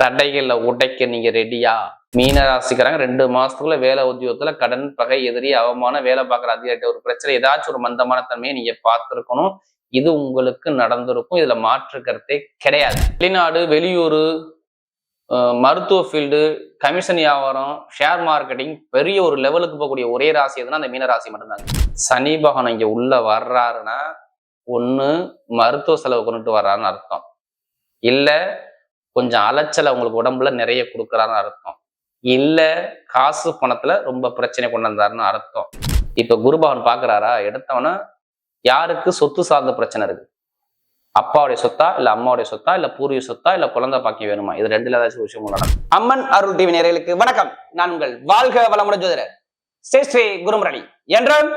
தடைகளை உடைக்க நீங்க ரெடியா மீன ராசிக்காரங்க ரெண்டு மாசத்துக்குள்ள வேலை உத்தியோகத்துல கடன் பகை எதிரி அவமான வேலை பார்க்குற அதிகாரிட்ட ஒரு பிரச்சனை ஏதாச்சும் ஒரு மந்தமான தன்மையை நீங்க பார்த்துருக்கணும். இது உங்களுக்கு நடந்திருக்கும். இதுல மாற்று கருத்தே கிடையாது. வெளிநாடு வெளியூர் மருத்துவ ஃபீல்டு கமிஷன் வியாபாரம் ஷேர் மார்க்கெட்டிங் பெரிய ஒரு லெவலுக்கு போகக்கூடிய ஒரே ராசி எதுனா அந்த மீன ராசி மட்டும்தாங்க. சனி பகவான் இங்க உள்ள வர்றாருன்னா ஒன்று மருத்துவ செலவு கொண்டுட்டு வர்றாருன்னு அர்த்தம். இல்லை கொஞ்சம் அலைச்சலை உங்களுக்கு உடம்புல நிறைய கொடுக்குறாருன்னு அர்த்தம். இல்ல காசு பணத்துல ரொம்ப பிரச்சனை கொண்டு வந்தாருன்னு அர்த்தம். இப்போ குருபவன் பாக்குறாரா? எடுத்தவன யாருக்கு? சொத்து சார்ந்த பிரச்சனை இருக்கு. அப்பாவுடைய சொத்தா? இல்ல அம்மாவுடைய சொத்தா? இல்ல பூர்வீக சொத்தா? இல்ல குழந்தை பாக்கியம் வேணுமா? இது ரெண்டுல ஏதாச்சும் விஷயம் நடக்கும். அம்மன் அருள் டிவி நேயர்களுக்கு வணக்கம். நான் உங்கள் வாழ்க வளமுடன் ஜோதிடர் ஸ்ரீ ஸ்ரீ குருமுரளி. என்றும்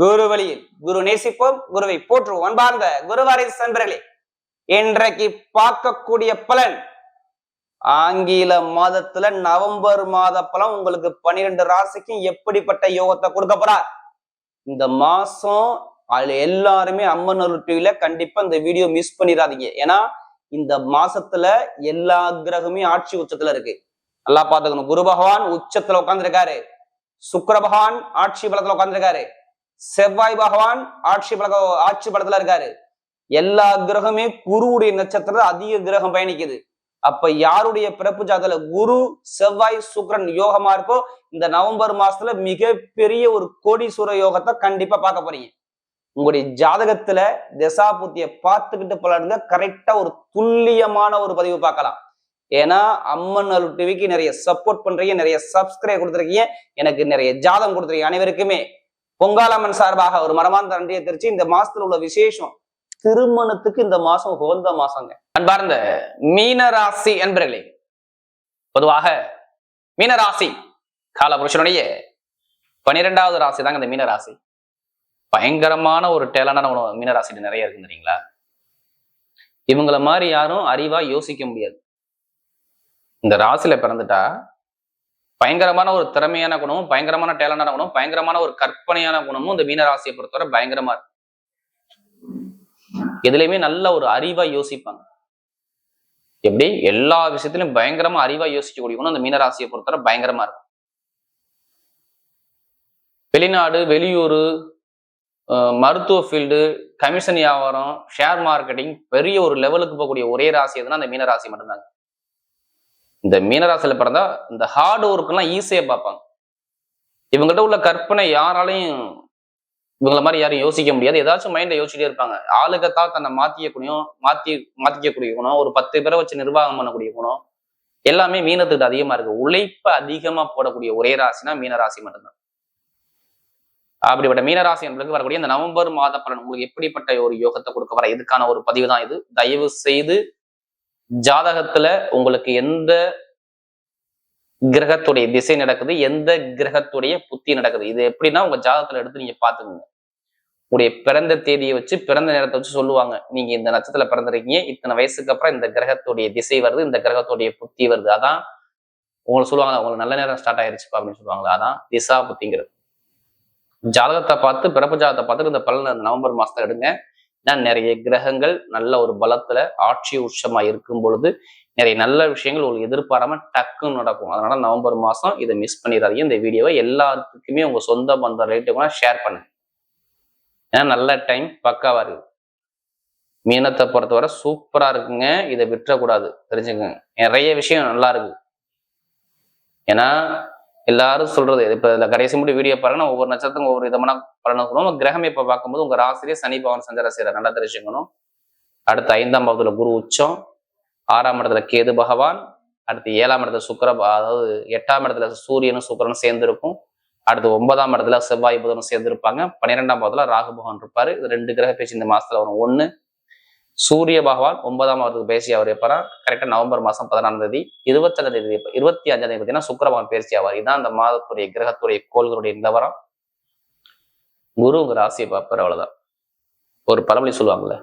குரு வழியில் குரு நேசிப்போம் குருவை போற்றுவோம். அன்பார்ந்த குருவாரி சன்பர்களே இன்றைக்கு பார்க்கக்கூடிய பலன் ஆங்கில மாதத்துல நவம்பர் மாத பழம் உங்களுக்கு பன்னிரெண்டு ராசிக்கும் எப்படிப்பட்ட யோகத்தை கொடுக்க போறார்? இந்த மாசம் அதுல எல்லாருமே அம்மன் அருள் டிவில கண்டிப்பா இந்த வீடியோ மிஸ் பண்ணிடாதீங்க. ஏன்னா இந்த மாசத்துல எல்லா கிரகமே ஆட்சி உச்சத்துல இருக்கு. நல்லா பாத்துக்கணும் குரு பகவான் உச்சத்துல உட்காந்துருக்காரு சுக்கர பகவான் ஆட்சி பலத்துல உட்காந்துருக்காரு செவ்வாய் பகவான் ஆட்சி பல ஆட்சி பலத்துல இருக்காரு. எல்லா கிரகமே குருவுடைய நட்சத்திரத்துல அதிக கிரகம் பயணிக்குது. அப்ப யாருடைய பிறப்பு ஜாதகத்துல குரு செவ்வாய் சுக்கிரன் யோகமா இருக்கோ இந்த நவம்பர் மாசத்துல மிகப்பெரிய ஒரு கோடீஸ்வர யோகத்தை கண்டிப்பா பார்க்க போறீங்க. உங்களுடைய ஜாதகத்துல திசாபுத்திய பார்த்துக்கிட்டு பலருங்க கரெக்டா ஒரு துல்லியமான ஒரு பதிவு பார்க்கலாம். ஏன்னா அம்மன் அருள் டிவிக்கு நிறைய சப்போர்ட் பண்றீங்க நிறைய சப்ஸ்கிரைப் கொடுத்துருக்கீங்க எனக்கு நிறைய ஜாதகம் கொடுத்துருக்கீங்க அனைவருக்குமே. பொங்காலம்மன் சார்பாக ஒரு மரமார்ந்த நன்றியை தெரிச்சு இந்த மாசத்துல உள்ள விசேஷம் திருமணத்துக்கு இந்த மாசம் உகந்த மாசங்க. அன்பார்ந்த மீனராசி என்பர்களே பொதுவாக மீனராசி காலபுருஷனுடைய பனிரெண்டாவது ராசி தாங்க இந்த மீனராசி. பயங்கரமான ஒரு டேலண்டான ஒரு மீனராசி நிறைய இருக்கு தெரியுங்களா? இவங்கள மாதிரி யாரும் அறிவா யோசிக்க முடியாது. இந்த ராசியில பிறந்துட்டா பயங்கரமான ஒரு திறமையான குணமும் பயங்கரமான டேலண்டான குணமும் பயங்கரமான ஒரு கற்பனையான குணமும் இந்த மீனராசியை பொறுத்தவரை பயங்கரமா இருக்கு. எதுலையுமே நல்ல ஒரு அறிவா யோசிப்பாங்க. எப்படி? எல்லா விஷயத்திலும் பயங்கரமா அறிவா யோசிக்க குணம் அந்த மீனராசியை பொறுத்தவரை பயங்கரமா இருக்கும். வெளிநாடு வெளியூர் மருத்துவ ஃபீல்டு கமிஷன் வியாபாரம் ஷேர் மார்க்கெட்டிங் பெரிய ஒரு லெவலுக்கு போகக்கூடிய ஒரே ராசி எதுனா அந்த மீனராசி மட்டும்தாங்க. இந்த மீனராசியில பிறந்தா இந்த ஹார்ட் ஒர்க்லாம் ஈஸியா பார்ப்பாங்க. இவங்ககிட்ட உள்ள கற்பனை யாராலையும் இவங்கள மாதிரி யாரும் யோசிக்க முடியாது. ஏதாச்சும் மைண்ட்ல யோசிச்சுட்டே இருப்பாங்க. ஆளுகத்தா தன்னை மாத்திக்கக்கூடிய மாத்தி மாத்திக்கக்கூடிய குணம் ஒரு பத்து பேரை வச்சு நிர்வாகம் பண்ணக்கூடிய குணம் எல்லாமே மீனத்துக்கு அதிகமா இருக்கு. உழைப்பு அதிகமா போடக்கூடிய ஒரே ராசினா மீன ராசி மட்டும்தான். அப்படிப்பட்ட மீனராசி என்பதுக்கு வரக்கூடிய இந்த நவம்பர் மாத பலன் உங்களுக்கு எப்படிப்பட்ட ஒரு யோகத்தை கொடுக்க வர இதுக்கான ஒரு பதிவு தான் இது. தயவு செய்து ஜாதகத்துல உங்களுக்கு எந்த கிரகத்துடைய திசை நடக்குது எந்த கிரகத்துடைய புத்தி நடக்குது. இது எப்படின்னா உங்க ஜாதகத்துல எடுத்து நீங்க பாத்துக்கோங்க உங்களுடைய பிறந்த தேதியை வச்சு பிறந்த நேரத்தை வச்சு சொல்லுவாங்க. நீங்க இந்த நட்சத்திரத்துல பிறந்திருக்கீங்க இத்தனை வயசுக்கு அப்புறம் இந்த கிரகத்துடைய திசை வருது இந்த கிரகத்துடைய புத்தி வருது. அதான் உங்களுக்கு சொல்லுவாங்க உங்களுக்கு நல்ல நேரம் ஸ்டார்ட் ஆயிருச்சுப்பா அப்படின்னு சொல்லுவாங்களா அதான் திசா புத்திங்கிறது. ஜாதகத்தை பார்த்து பிறப்பு ஜாதகத்தை பார்த்துட்டு இந்த பலன் நவம்பர் மாசத்துல எடுங்க. ஏன்னா நிறைய கிரகங்கள் நல்ல ஒரு பலத்துல ஆட்சி உச்சமா இருக்கும் பொழுது நிறைய நல்ல விஷயங்கள் உங்களுக்கு எதிர்பாராம டக்குன்னு நடக்கும். அதனால நவம்பர் மாசம் இதை மிஸ் பண்ணிடாதீங்க. இந்த வீடியோவை எல்லாத்துக்குமே உங்க சொந்த பந்த ரிலேட்டிவ் ஷேர் பண்ணுங்க. ஏன்னா நல்ல டைம் பக்காவா இருக்கு. மீனத்தை பொறுத்தவரை சூப்பரா இருக்குங்க. இதை விட்டுறக்கூடாது தெரிஞ்சுக்கங்க. நிறைய விஷயம் நல்லா இருக்கு. ஏன்னா எல்லாரும் சொல்றது இப்ப இதுல கடைசி முடி வீடியோ பாருங்கன்னா ஒவ்வொரு நட்சத்திரம் ஒவ்வொரு விதமான பலன் சொல்லணும் கிரகம் இப்ப பார்க்கும்போது உங்க ராசிரியே சனி பவன் சஞ்சார செய்யற நல்லா தெரிஞ்சுக்கணும் அடுத்து ஐந்தாம் பாவத்துல குரு உச்சம். ஆறாம் இடத்துல கேது பகவான் அடுத்து ஏழாம் இடத்துல சுக்கர அதாவது எட்டாம் இடத்துல சூரியனும் சுக்கரனும் சேர்ந்துருக்கும். அடுத்து ஒன்பதாம் இடத்துல செவ்வாய் புதனும் சேர்ந்து இருப்பாங்க பன்னிரெண்டாம் பாவத்துல ராகு பகவான் இருப்பாரு. இது ரெண்டு கிரக பேச்சு இந்த மாசத்துல வரும். ஒன்று சூரிய பகவான் ஒன்பதாம் மாதத்துக்கு பேசி அவர் எப்பறா கரெக்டாக நவம்பர் மாதம் பதினாறாம் தேதி இருபத்தஞ்சாம் தேதி இருபத்தி அஞ்சாம் தேதி பார்த்தீங்கன்னா சுக்கர பகவான் பேசி ஆவார். இதான் அந்த மாதத்துடைய கிரகத்துடைய கோள்களுடைய நிலவரம். குரு உங்க ராசியை பார்ப்பார் அவ்வளவுதான். ஒரு பழமொழி சொல்லுவாங்கல்ல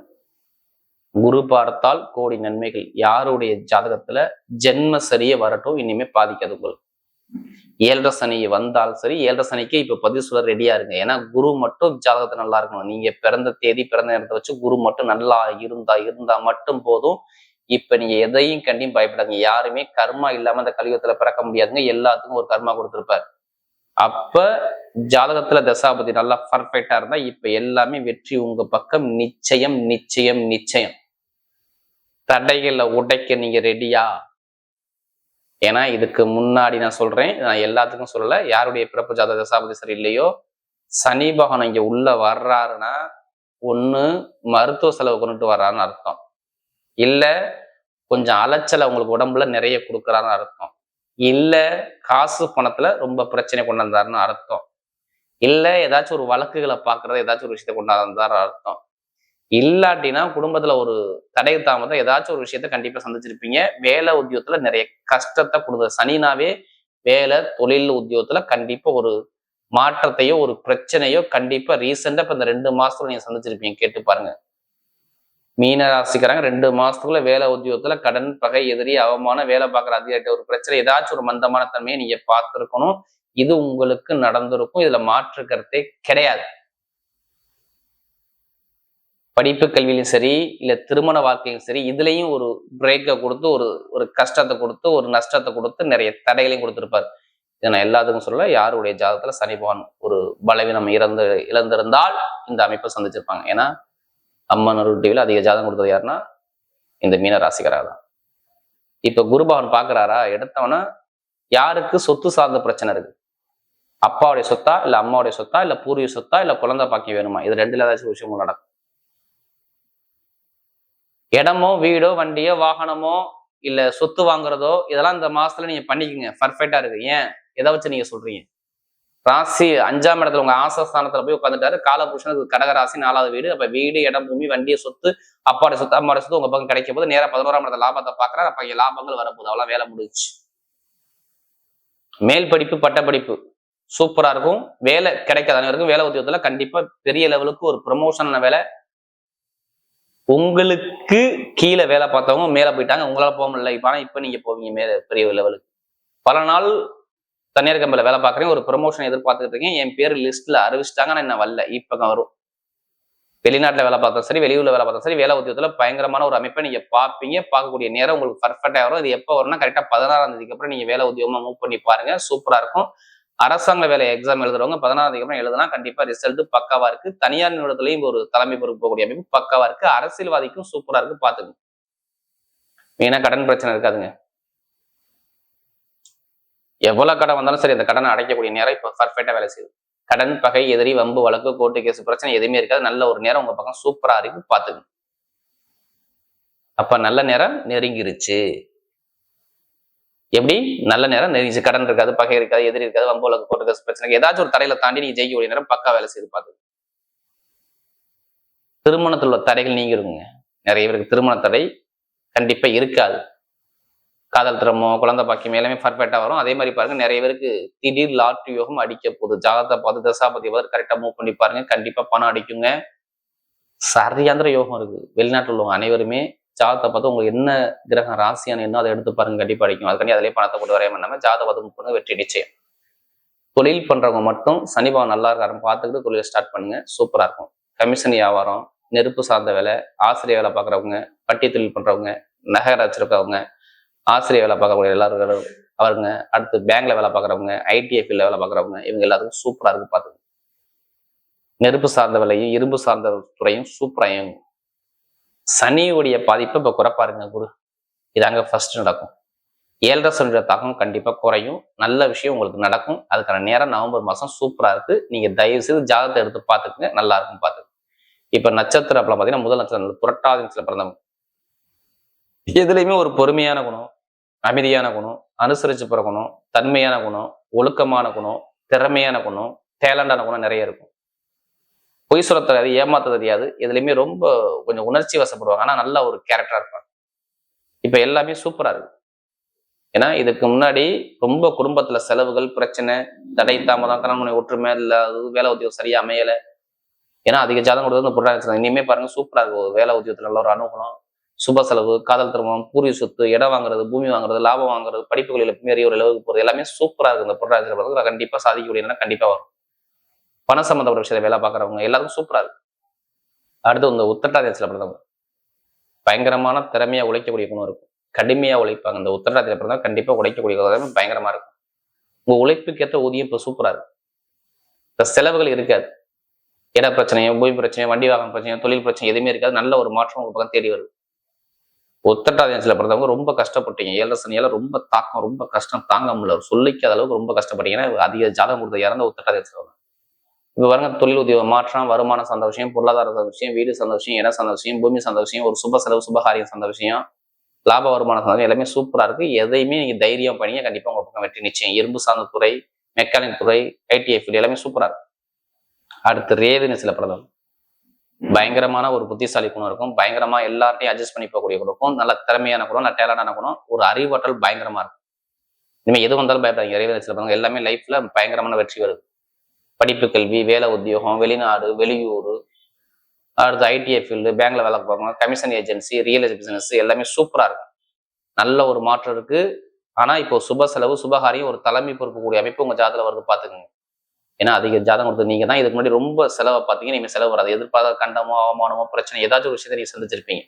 குரு பார்த்தால் கோடி நன்மைகள். யாருடைய ஜாதகத்துல ஜென்ம சரியே வரட்டும் இனிமே பாதிக்காது உங்களுக்கு. ஏழரை சனி வந்தால் சரி ஏழரை சனிக்கு இப்ப பதிவு சொல்ல ரெடியா இருங்க. ஏன்னா குரு மட்டும் ஜாதகத்தை நல்லா இருக்கணும். நீங்க பிறந்த தேதி பிறந்த நேரத்தை வச்சு குரு மட்டும் நல்லா இருந்தா இருந்தா மட்டும் போதும். இப்ப நீங்க எதையும் கண்டியும் பயப்படாதீங்க. யாருமே கர்மா இல்லாம அந்த கலியுகத்துல பிறக்க முடியாதுங்க. எல்லாத்துக்கும் ஒரு கர்மா கொடுத்துருப்பாரு. அப்ப ஜாதகத்துல தசாபதி நல்லா பர்ஃபெக்டா இருந்தா இப்ப எல்லாமே வெற்றி உங்க பக்கம். நிச்சயம் நிச்சயம் நிச்சயம். தடைகளை உடைக்க நீங்க ரெடியா ஏன்னா இதுக்கு முன்னாடி நான் சொல்றேன் நான் எல்லாத்துக்கும் சொல்லல. யாருடைய பிறப்பு ஜாத தசாபதி சரி இல்லையோ சனி பகவான் இங்க உள்ள வர்றாருன்னா ஒண்ணு மருத்துவ செலவு கொண்டுட்டு வர்றாருன்னு அர்த்தம். இல்ல கொஞ்சம் அலைச்சலை உங்களுக்கு உடம்புல நிறைய கொடுக்குறாருன்னு அர்த்தம். இல்லை காசு பணத்துல ரொம்ப பிரச்சனை கொண்டு வந்தாருன்னு அர்த்தம். இல்லை ஏதாச்சும் ஒரு வழக்குகளை பாக்குறது ஏதாச்சும் ஒரு விஷயத்தை கொண்டு வந்தாரு அர்த்தம். இல்லாட்டினா குடும்பத்துல ஒரு தடை தாமதம் ஏதாச்சும் ஒரு விஷயத்த கண்டிப்பா சந்திச்சிருப்பீங்க. வேலை உத்தியோகத்துல நிறைய கஷ்டத்தை கொடுக்குது சனினாவே வேலை தொழில் உத்தியோகத்துல கண்டிப்பா ஒரு மாற்றத்தையோ ஒரு பிரச்சனையோ கண்டிப்பா ரீசெண்டா இப்ப இந்த ரெண்டு மாசத்துல நீங்க சந்திச்சிருப்பீங்க. கேட்டு பாருங்க. மீன ராசிக்காரங்க ரெண்டு மாசத்துக்குள்ள வேலை உத்தியோகத்துல கடன் பகை எதிரி அவமான வேலை பார்க்குற அதிகாரிட்ட ஒரு பிரச்சனை ஏதாச்சும் ஒரு மந்தமான தன்மையை நீங்க பார்த்திருக்கணும். இது உங்களுக்கு நடந்திருக்கும். இதுல மாற்று கருத்தே கிடையாது. படிப்பு கல்வியிலும் சரி இல்லை திருமண வாழ்க்கையும் சரி இதுலேயும் ஒரு பிரேக்கை கொடுத்து ஒரு ஒரு கஷ்டத்தை கொடுத்து ஒரு நஷ்டத்தை கொடுத்து நிறைய தடைகளையும் கொடுத்துருப்பார். இதை நான் எல்லாத்துக்கும் சொல்ல யாருடைய ஜாதகத்தில் சனி பகவான் ஒரு பலவீனம் இறந்து இழந்திருந்தால் இந்த அமைப்பை சந்திச்சிருப்பாங்க. ஏன்னா அம்மன் டிவியில் அதிக ஜாதகம் கொடுத்தது யாருன்னா இந்த மீன ராசிகராக தான். இப்போ குருபவன் பார்க்குறாரா பாக்குறாரா யாருக்கு சொத்து சார்ந்த பிரச்சனை இருக்குது அப்பாவுடைய சொத்தா இல்லை அம்மாவுடைய சொத்தா இல்லை பூர்வீக சொத்தா இல்லை குழந்தை பாக்கி வேணுமா? இது ரெண்டுல ஏதாச்சும் விஷயமும் நடக்கும். இடமோ வீடோ வண்டியோ வாகனமோ இல்ல சொத்து வாங்குறதோ இதெல்லாம் இந்த மாசத்துல நீங்க பண்ணிக்கோங்க. பர்ஃபெக்டா இருக்கு. ஏன்? எதை வச்சு நீங்க சொல்றீங்க? ராசி அஞ்சாம் இடத்துல உங்க ஆசஸ்தானத்துல போய் உட்காந்துட்டாரு காலபுருஷனுக்கு கடக ராசி நாலாவது வீடு. அப்ப வீடு இடம் பூமி வண்டியை சொத்து அப்பாவோட சொத்து அம்மாவோட சொத்து உங்க பக்கம் கிடைக்கும் போது நேரம் பதினோராம் இடத்துல லாபத்தை பாக்குறாரு. அப்ப இங்க லாபங்கள் வரப்போகுது. அவ்வளவு வேலை முடிஞ்சுச்சு. மேல் படிப்பு பட்ட படிப்பு. சூப்பரா இருக்கும். வேலை கிடைக்காத அனைவருக்கும் வேலை உத்தியோகத்துல கண்டிப்பா பெரிய லெவலுக்கு ஒரு ப்ரொமோஷனான வேலை உங்களுக்கு கீழே வேலை பார்த்தவங்க மேல போயிட்டாங்க உங்களால போக முடியல. இப்ப ஆனா இப்ப நீங்க போவீங்க மேலே பெரிய லெவலுக்கு பல நாள் தனியார் கம்பெனில வேலை பார்க்குறேன் ஒரு ப்ரொமோஷன் எதிர்பார்த்துட்டு இருக்கேன் என் பேர் லிஸ்ட்ல அறிவிச்சிட்டாங்க நான் இன்னும் வரல. இப்ப வரும். வெளிநாட்டுல வேலை பார்த்தா சரி வெளியூர்ல வேலை பார்த்தா சரி வேலை உத்தியோகத்தில் பயங்கரமான ஒரு அமைப்பை நீங்க பார்ப்பீங்க பார்க்கக்கூடிய நேரம் உங்களுக்கு பர்ஃபெக்டாக வரும். இது எப்போ வரும்னா கரெக்டா பதினாறாம் தேதிக்கு அப்புறம் நீங்க வேலை உத்தியோகமாக மூவ் பண்ணி பாருங்க சூப்பரா இருக்கும். அரசாங்க வேலை எக்ஸாம் எழுதுறவங்க பதினாறாம் தேதி அப்புறம் எழுதுனா கண்டிப்பா ரிசல்ட் பக்காவா இருக்கு. தனியார் நிறுவனத்திலையும் ஒரு தலைமை பொறுப்பு போகக்கூடிய அமைப்பு பக்காவா இருக்கு. அரசியல்வாதிக்கும் சூப்பரா இருக்கு பாத்துக்கணும் மெயினா கடன் பிரச்சனை இருக்காதுங்க. எவ்வளவு கடன் வந்தாலும் சரி அந்த கடனை அடைக்கக்கூடிய நேரம் இப்ப பர்ஃபெக்டா வேலை செய்யுது. கடன் பகை எதிரி வம்பு வழக்கு கோர்ட்டு கேஸ் பிரச்சனை எதுவுமே இருக்காது. நல்ல ஒரு நேரம் உங்க பக்கம் சூப்பரா இருக்கு பாத்துக்கணும் அப்ப நல்ல நேரம் நெருங்கிருச்சு. எப்படி? நல்ல நேரம் நெறிஞ்சு கடன் இருக்காது பகை இருக்காது எதிரி இருக்காது வம்பு போட்டு பிரச்சனை ஏதாச்சும் ஒரு தடையில தாண்டி நீங்க ஜெயிக்கக்கூடிய நேரம் பக்கா வேலை செய்து பார்த்து திருமணத்தில் உள்ள தடைகள் நீங்கிருங்க நிறைய பேருக்கு திருமண தடை கண்டிப்பா இருக்காது. காதல் திறமோ குழந்தை பாக்கியம் எல்லாமே பர்ஃபெக்டா வரும். அதே மாதிரி பாருங்க நிறைய பேருக்கு திடீர் லாட்ரி யோகம் அடிக்க போகுது. ஜாதகத்தை பார்த்து தசாபதி பார்த்து கரெக்டா மூவ் பண்ணி பாருங்க. கண்டிப்பா பணம் அடிக்குங்க. சரியாந்திர யோகம் இருக்கு. வெளிநாட்டில் உள்ளவங்க அனைவருமே ஜாதகத்தை பார்த்து உங்களுக்கு என்ன கிரகம் ராசியான என்ன அதை எடுத்து பாருங்க. கண்டிப்பாக அடிக்கும். அதுக்காண்டி அதிலே பணத்தை போட்டு வரையம் பண்ணாமல் ஜாதகம் பார்த்து மூவ் பண்ணுங்க வெற்றி நிச்சயம். தொழில் பண்ணுறவங்க மட்டும் சனிபாவம் நல்லா இருக்காருன்னு பார்த்துக்கிட்டு தொழிலை ஸ்டார்ட் பண்ணுங்க. சூப்பராக இருக்கும். கமிஷன் வியாபாரம் நெருப்பு சார்ந்த வேலை ஆசிரியர் வேலை பார்க்குறவங்க பட்டி தொழில் பண்ணுறவங்க நகர வச்சிருக்கவங்க ஆசிரியர் வேலை பார்க்கக்கூடிய எல்லாரும் அவருங்க அடுத்து பேங்க்ல வேலை பார்க்குறவங்க ஐடிஎஃப்ல வேலை பார்க்குறவங்க இவங்க எல்லாத்துக்கும் சூப்பராக இருக்கு பார்த்துங்க நெருப்பு சார்ந்த வேலையும் இரும்பு சார்ந்த துறையும் சூப்பராக இயங்கும். சனியுடைய பாதிப்பை இப்ப குறைப்பாருங்க குரு. இதாங்க ஃபர்ஸ்ட் நடக்கும். ஏழரை சனியோட தாக்கம் கண்டிப்பா குறையும். நல்ல விஷயம் உங்களுக்கு நடக்கும். அதுக்கான நேரம் நவம்பர் மாசம் சூப்பரா இருக்கு. நீங்க தயவு செய்து ஜாதகத்தை எடுத்து பார்த்துக்குங்க. நல்லா இருக்கும் பார்த்து இப்ப நட்சத்திரம் அப்பலாம் பார்த்தீங்கன்னா முதல் நட்சத்திரம் புரட்டாதி பிறந்தவங்க எதுலையுமே ஒரு பொறுமையான குணம் அமைதியான குணம் அனுசரிச்சு பிறகுணம் தன்மையான குணம் ஒழுக்கமான குணம் திறமையான குணம் டேலண்டான குணம் நிறைய இருக்கும். பொய் சொல்ல தெரியாது ஏமாத்த தெரியாது. எதுலையுமே ரொம்ப கொஞ்சம் உணர்ச்சி வசப்படுவாங்க. ஆனால் நல்ல ஒரு கேரக்டராக இருப்பாங்க. இப்போ எல்லாமே சூப்பராக இருக்கு. ஏன்னா இதுக்கு முன்னாடி ரொம்ப குடும்பத்தில் செலவுகள் பிரச்சனை தடை தாமதம் கணவனை ஒற்றுமை இல்லை அது வேலை உத்தியோகம் சரியாக அமையலை. ஏன்னா அதிக ஜாதகம் கொடுத்தது இந்த புறாங்க இனிமே பாருங்க சூப்பராக இருக்கும் வேலை உத்தியோகத்தில் நல்ல ஒரு அனுகூலம் சுப செலவு காதல் திருமணம் பூர்வீக சொத்து இடம் வாங்குறது பூமி வாங்குறது லாபம் வாங்குறது படிப்புகளில் மீறிய ஒரு அளவுக்கு போகிறது எல்லாமே சூப்பராக இருக்கு. இந்த புறாஜ் கண்டிப்பாக சாதிக்கக்கூடிய நேரம் கண்டிப்பாக வரும். பண சம்மந்தப்பட்ட விஷயத்தை வேலை பார்க்குறவங்க எல்லாருக்கும் சூப்பரா இருக்கு. அடுத்து இந்த உத்தட்டாதேசத்துல பிறந்தவங்க. பயங்கரமான திறமையா உழைக்கக்கூடிய குணம் இருக்கும். கடுமையாக உழைப்பாங்க. இந்த உத்தரட்டாதியில் பிறந்தா கண்டிப்பா உழைக்கக்கூடிய பயங்கரமாக பயங்கரமா இருக்கும். உங்க உழைப்புக்கேற்ற ஊதியம் இப்ப சூப்பரா இருக்கும் இப்போ செலவுகள் இருக்காது. இட பிரச்சனையோ பூமி பிரச்சனையோ வண்டி வாகன பிரச்சனையோ தொழில் பிரச்சனை எதுவுமே இருக்காது. நல்ல ஒரு மாற்றம் உங்கள் பக்கம் தேடி வருது. உத்தட்டாதியத்தில் பிறந்தவங்க ரொம்ப கஷ்டப்பட்டீங்க. ஏழரை சனியால ரொம்ப தாக்கம் ரொம்ப கஷ்டம் தாங்க முடியல சொல்லிக்காத அளவுக்கு ரொம்ப கஷ்டப்பட்டீங்கன்னா அதிக ஜாதகம் கொடுத்த இறந்த வரும் இப்போ பாருங்க தொழில் உத்தியோக மாற்றம் வருமானம் சார்ந்த விஷயம் பொருளாதார சார்ந்த விஷயம் வீடு சார்ந்த விஷயம் இடம் சார்ந்த விஷயம் பூமி சார்ந்த விஷயம் ஒரு சுப செலவு சுபகாரியம் சார்ந்த விஷயம் லாப வருமானம் சார்ந்த எல்லாமே சூப்பரா இருக்கு. எதையுமே நீங்க தைரியம் பண்ணீங்க கண்டிப்பாக உங்கள் பக்கம் வெற்றி நிச்சயம். இரும்பு சார்ந்த துறை மெக்கானிக் துறை ஐடிஐ ஃபீல்டு எல்லாமே சூப்பரா இருக்கு. அடுத்து ரேவதி சில பிரதம் பயங்கரமான ஒரு புத்திசாலி குணம் இருக்கும். பயங்கரமா எல்லார்ட்டையும் அட்ஜஸ்ட் பண்ணி போகக்கூடிய குணம் இருக்கும். நல்ல திறமையான குணம் நல்ல டேலண்டான குணம் ஒரு அறிவாற்றல் பயங்கரமா இருக்கும். இனிமே எது வந்தாலும் பயப்படாதீங்க. ரேவதி சில பிரதம் எல்லாமே லைஃப்ல பயங்கரமான வெற்றி வருது. படிப்பு கல்வி வேலை உத்தியோகம் வெளிநாடு வெளியூர் அடுத்து ஐடிஐ ஃபீல்டு பேங்க்ல வேலை பார்க்கணும் commission agency real estate business எல்லாமே சூப்பராக இருக்கும். நல்ல ஒரு மாற்றம் இருக்கு. ஆனால் இப்போ சுப செலவு சுபகாரியம் ஒரு தலைமை பொறுப்பு அமைப்பு உங்கள் ஜாதகத்தில் வருது பார்த்துக்கோங்க. ஏன்னா அதிக ஜாதகம் கொடுத்து நீங்கள் தான். இதுக்கு முன்னாடி ரொம்ப செலவை பார்த்தீங்க நீங்கள் செலவு வராது. எதிர்பார்த்த கண்டமோ அவமானமோ பிரச்சனை ஏதாச்சும் ஒரு விஷயத்தை நீங்கள் சந்திச்சிருப்பீங்க.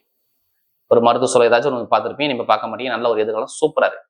ஒரு மருத்துவ சொல்ல ஏதாச்சும் ஒன்று பார்த்துருப்பீங்க. நீங்க பார்க்க மாட்டீங்க. நல்ல ஒரு எதிர்காலம் சூப்பராக இருக்கு.